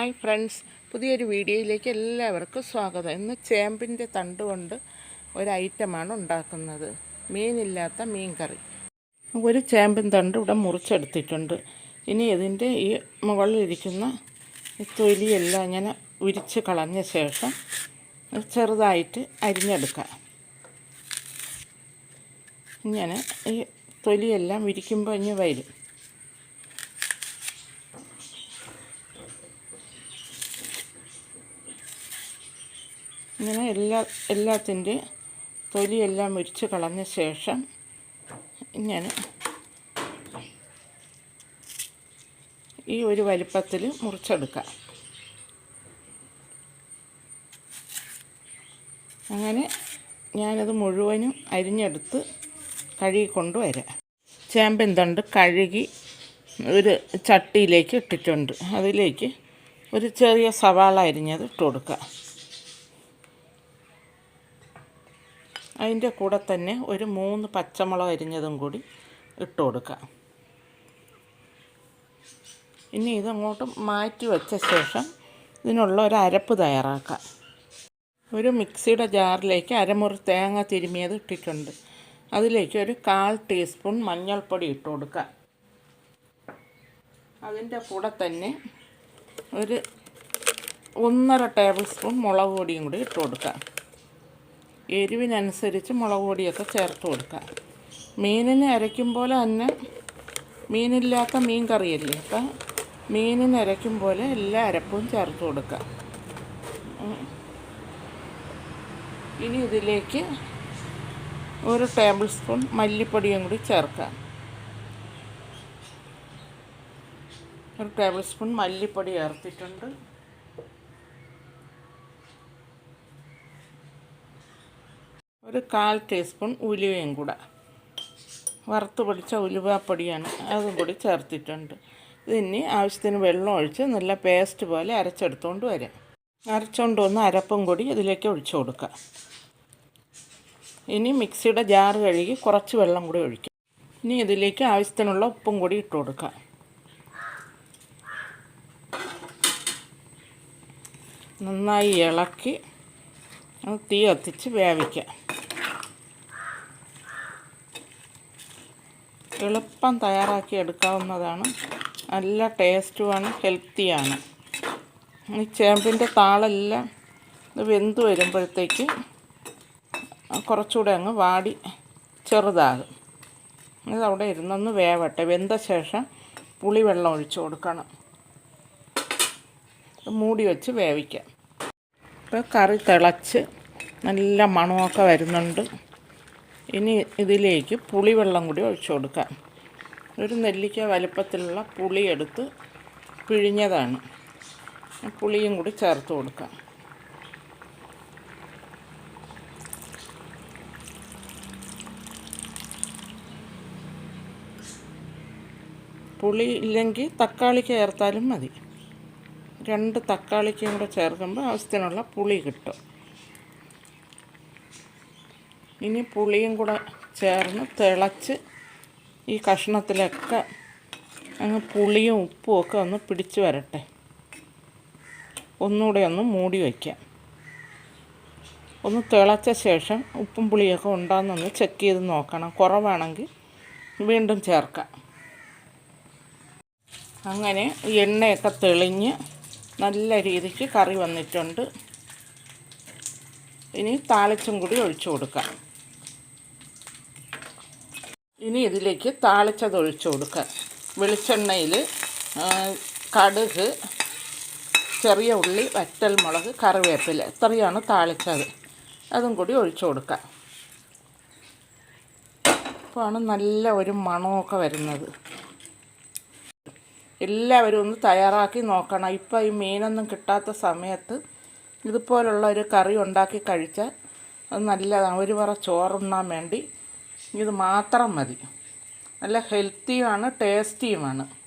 Hi friends. പുതിയൊരു വീഡിയോയിലേക്ക് എല്ലാവർക്കും സ്വാഗതം. ഇന്ന് ചേമ്പിന്റെ തണ്ട് കൊണ്ട് ഒരു ഐറ്റമാണ് ഉണ്ടാക്കുന്നത്. മീനില്ലാത്ത മീൻ കറി ഒരു ചേമ്പിൻ തണ്ട് ഇവിടെ മുറിച്ചെടുത്തിട്ടുണ്ട്. ഇനി ഇതിന്റെ ഈ മുകളിലിരിക്കുന്ന തൊലിയെല്ലാം ഇങ്ങനെ ഉരിച്ച് കളഞ്ഞ ശേഷം ചെറുതായിട്ട് അരിഞ്ഞെടുക്കാം. ഇങ്ങനെ ഈ തൊലിയെല്ലാം വിരിക്കുമ്പോൾ ഇനി വരും. ഇങ്ങനെ എല്ലാ എല്ലാത്തിന്റെ തൊലിയെല്ലാം മുരിച്ച് കളഞ്ഞ ശേഷം ഇങ്ങനെ ഈ ഒരു വലിപ്പത്തിൽ മുറിച്ചെടുക്കാം. അങ്ങനെ ഞാനത് മുഴുവനും അരിഞ്ഞെടുത്ത് കഴുകി കൊണ്ടുവരാം. ചേമ്പൻ തണ്ട് കഴുകി ഒരു ചട്ടിയിലേക്ക് ഇട്ടിട്ടുണ്ട്. അതിലേക്ക് ഒരു ചെറിയ സവാള അരിഞ്ഞത് ഇട്ട് കൊടുക്കുക അതിന്റെ കൂടെ തന്നെ ഒരു മൂന്ന് പച്ചമുളക് അരിഞ്ഞതും കൂടി ഇട്ട് കൊടുക്കാം ഇനി ഇതങ്ങോട്ട് മാറ്റി വെച്ച ശേഷം ഇതിനുള്ള ഒരു അരപ്പ് തയ്യാറാക്കാം ഒരു മിക്സിയുടെ ജാറിലേക്ക് അരമുറി തേങ്ങ തിരുമിയത് ഇട്ടിട്ടുണ്ട്. അതിലേക്ക് ഒരു കാൽ ടീസ്പൂൺ മഞ്ഞൾപ്പൊടി ഇട്ട് കൊടുക്കുക. അതിന്റെ കൂടെ തന്നെ ഒരു ഒന്നര ടേബിൾ സ്പൂൺ മുളക് പൊടിയും കൂടി ഇട്ട് കൊടുക്കാം എരിവിനനുസരിച്ച് മുളക് പൊടിയൊക്കെ ചേർത്ത് കൊടുക്കുക മീനിനെ അരയ്ക്കും പോലെ തന്നെ മീനില്ലാത്ത മീൻ കറിയല്ലേ? അപ്പം മീനിന് അരയ്ക്കും പോലെ എല്ലാ അരപ്പും ചേർത്ത് കൊടുക്കുക ഇനി ഇതിലേക്ക് ഒരു ടേബിൾ സ്പൂൺ മല്ലിപ്പൊടിയും കൂടി ചേർക്കാം. ഒരു ടേബിൾ സ്പൂൺ മല്ലിപ്പൊടി ചേർത്തിട്ടുണ്ട്. ഒരു കാൽ ടീസ്പൂൺ ഉലുവയും കൂടെ. വറുത്ത് പൊടിച്ച ഉലുവാപ്പൊടിയാണ് അതും കൂടി ചേർത്തിട്ടുണ്ട്. ഇതിനി ആവശ്യത്തിന് വെള്ളം ഒഴിച്ച് നല്ല പേസ്റ്റ് പോലെ അരച്ചെടുത്തുകൊണ്ട് വരാം. അരച്ചുകൊണ്ട് വന്ന് അരപ്പും കൂടി ഇതിലേക്ക് ഒഴിച്ചു കൊടുക്കുക ഇനി മിക്സിയുടെ ജാറ് കഴുകി കുറച്ച് വെള്ളം കൂടി ഒഴിക്കാം. ഇനി ഇതിലേക്ക് ആവശ്യത്തിനുള്ള ഉപ്പും കൂടി ഇട്ട് കൊടുക്കുക നന്നായി ഇളക്കി തീ കത്തിച്ച് വേവിക്കാം. എളുപ്പം തയ്യാറാക്കി എടുക്കാവുന്നതാണ്. നല്ല ടേസ്റ്റുമാണ് ഹെൽത്തിയാണ്. ഈ ചേമ്പിന്റെ താളെല്ലാം ഇത് വെന്ത് വരുമ്പോഴത്തേക്ക് കുറച്ചുകൂടെ അങ്ങ് വാടി ചെറുതാകും. ഇതവിടെ ഇരുന്നൊന്ന് വേവട്ടെ. വെന്ത ശേഷം പുളിവെള്ളം ഒഴിച്ചു കൊടുക്കണം. മൂടി വെച്ച് വേവിക്കാം. ഇപ്പോൾ കറി തിളച്ച് നല്ല മണമൊക്കെ വരുന്നുണ്ട്. ഇനി ഇതിലേക്ക് പുളിവെള്ളം കൂടി ഒഴിച്ചു കൊടുക്കാം. ഒരു നെല്ലിക്ക വലുപ്പത്തിലുള്ള പുളി എടുത്ത് പിഴിഞ്ഞതാണ്. പുളിയും കൂടി ചേർത്ത് കൊടുക്കാം. പുളി ഇല്ലെങ്കിൽ തക്കാളി ചേർത്താലും മതി. രണ്ട് തക്കാളിക്കും കൂടെ ചേർക്കുമ്പോൾ ആവശ്യത്തിനുള്ള പുളി കിട്ടും. ഇനി പുളിയും കൂടെ ചേർന്ന് തിളച്ച് ഈ കഷ്ണത്തിലൊക്കെ അങ്ങ് പുളിയും ഉപ്പും ഒക്കെ ഒന്ന് പിടിച്ച് വരട്ടെ. ഒന്നുകൂടെ ഒന്ന് മൂടി വയ്ക്കാം. ഒന്ന് തിളച്ച ശേഷം ഉപ്പും പുളിയൊക്കെ ഉണ്ടാകുന്നൊന്ന് ചെക്ക് ചെയ്ത് നോക്കണം. കുറവാണെങ്കിൽ വീണ്ടും ചേർക്കാം. അങ്ങനെ എണ്ണയൊക്കെ തെളിഞ്ഞ് നല്ല രീതിക്ക് കറി വന്നിട്ടുണ്ട്. ഇനി താളിച്ചും കൂടി ഒഴിച്ചു കൊടുക്കാം. ഇനി ഇതിലേക്ക് താളിച്ചത് ഒഴിച്ചു കൊടുക്കുക. വെളിച്ചെണ്ണയിൽ കടുക് ചെറിയ ഉള്ളി വറ്റൽ മുളക് കറിവേപ്പില ഇത്രയാണ് താളിച്ചത്. അതും കൂടി ഒഴിച്ചു കൊടുക്കുക. ആണ് നല്ല ഒരു മണമൊക്കെ വരുന്നത്. എല്ലാവരും ഒന്ന് തയ്യാറാക്കി നോക്കണം. ഇപ്പം ഈ മീനൊന്നും കിട്ടാത്ത സമയത്ത് ഇതുപോലുള്ള ഒരു കറി ഉണ്ടാക്കി കഴിച്ചാൽ അത് നല്ലതാണ്. ഒരു പറ ചോറുണ്ണാൻ വേണ്ടി ഇത് മാത്രം മതി. നല്ല ഹെൽത്തിയുമാണ് ടേസ്റ്റിയുമാണ്.